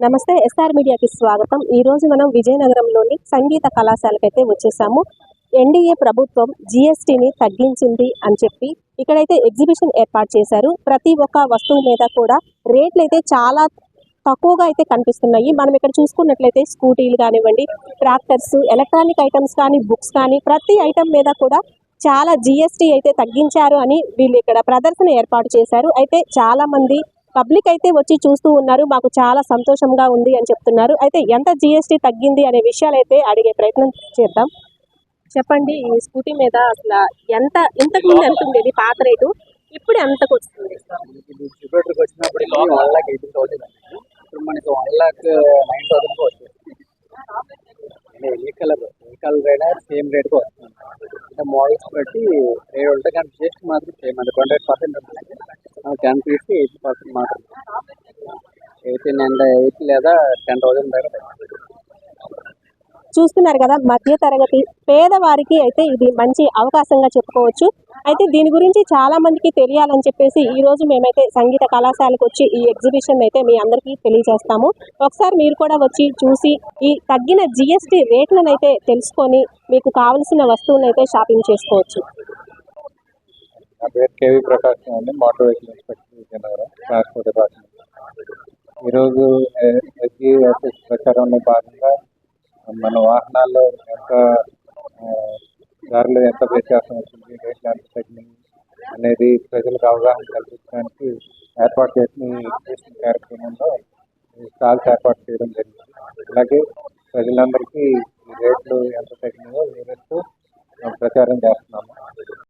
నమస్తే ఎస్ఆర్ మీడియాకి స్వాగతం. ఈ రోజు మనం విజయనగరంలోని సంగీత కళాశాలకైతే వచ్చేసాము. ఎన్డీఏ ప్రభుత్వం జిఎస్టీని తగ్గించింది అని చెప్పి ఇక్కడైతే ఎగ్జిబిషన్ ఏర్పాటు చేశారు. ప్రతి ఒక్క వస్తువు మీద కూడా రేట్లు అయితే చాలా తక్కువగా అయితే కనిపిస్తున్నాయి. మనం ఇక్కడ చూసుకున్నట్లయితే స్కూటీలు కానివ్వండి ట్రాక్టర్స్ ఎలక్ట్రానిక్ ఐటమ్స్ కానీ బుక్స్ కానీ ప్రతి ఐటమ్ మీద కూడా చాలా జిఎస్టీ అయితే తగ్గించారు అని వీళ్ళు ఇక్కడ ప్రదర్శన ఏర్పాటు చేశారు. అయితే చాలామంది పబ్లిక్ అయితే వచ్చి చూస్తూ ఉన్నారు. మాకు చాలా సంతోషంగా ఉంది అని చెప్తున్నారు. అయితే ఎంత జిఎస్టీ తగ్గింది అనే విషయాలు అయితే అడిగే ప్రయత్నం చేద్దాం. చెప్పండి ఈ స్కూటీ మీద అసలు ఎంత ఇంతకు ముందు ఎంత ఉండేది? పాత రేటు ఇప్పుడు ఎంతకు వస్తుంది? ఇప్పుడు మనకి వన్ లాక్ నైన్ థౌసండ్కి వస్తుంది. ఏ కలర్? ఏ కలర్ సేమ్ రేట్కి వస్తుంది. అంటే మోడల్స్ బట్టి రేట్ ఉంటాయి కానీ జిఎస్టీ మాత్రం సేమ్ అది ట్వంటీ ఎయిట్ పర్సెంట్ ఉంటుంది. టెన్ ఎయిటీ పర్సెంట్ మాత్రం ఎయిటీన్ అండ్ ఎయిట్ లేదా టెన్ థౌసండ్ దాకా చూస్తున్నారు కదా మధ్య తరగతి పేదవారికి అయితే ఇది మంచి అవకాశంగా చెప్పుకోవచ్చు. అయితే దీని గురించి చాలా మందికి తెలియాలని చెప్పేసి ఈ రోజు మేమైతే సంగీత కళాశాలకు వచ్చి ఈ ఎగ్జిబిషన్ అయితే మీ అందరికీ తెలియజేస్తాము. ఒకసారి మీరు కూడా వచ్చి చూసి ఈ తగ్గిన జిఎస్టీ రేట్లను అయితే తెలుసుకొని మీకు కావలసిన వస్తువులను అయితే షాపింగ్ చేసుకోవచ్చు. కేవీ ప్రకాశం అండి motor vehicle inspector Vizianagaram transport department ఈరోజు ఎస్జీఎస్ఎస్ ప్రచారంలో భాగంగా మన వాహనాల్లో ఎంత ధరలు ఎంత వ్యత్యాసం వచ్చింది రేట్లు ఎంత అనేది ప్రజలకు అవగాహన కల్పించడానికి ఏర్పాటు చేసిన ఎడ్యుకేషన్ కార్యక్రమంలో ఈ స్టాల్స్ ఏర్పాటు చేయడం జరిగింది. అలాగే ప్రజలందరికీ ఈ రేట్లు ఎంత తగ్గినాయో వివరిస్తూ ప్రచారం చేస్తున్నాము.